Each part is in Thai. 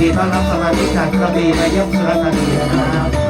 ดีต้อนรับสมาชิกจากกระบี่นายกสุรธานีนะครับ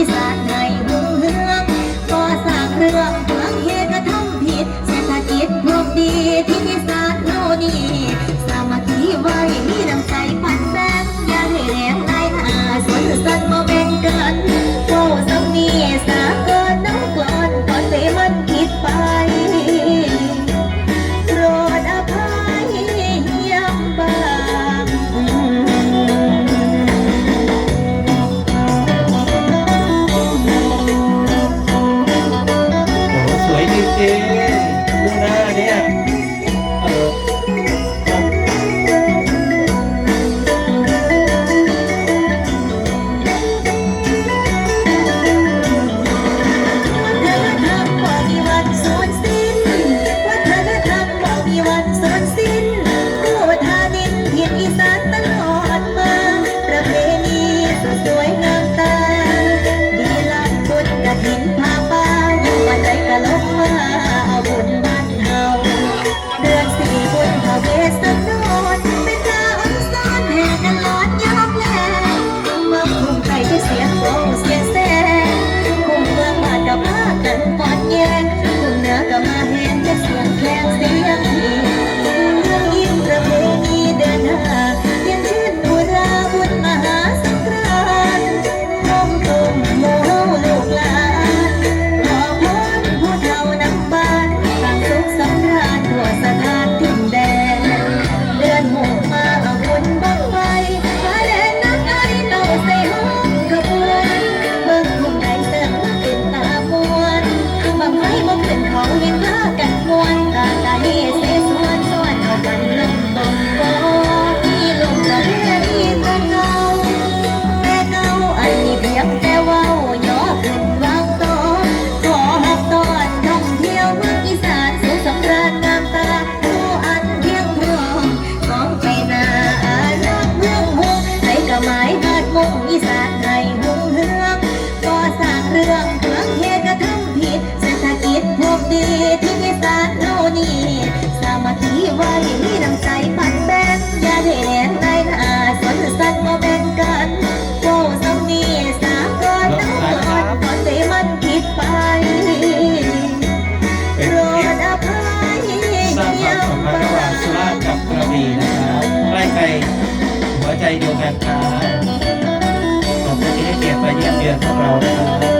is that? ใจเดียวกันครับขอบคุณที่ให้เกียรติมาเยี่ยมเยือนพวกเรานะครับ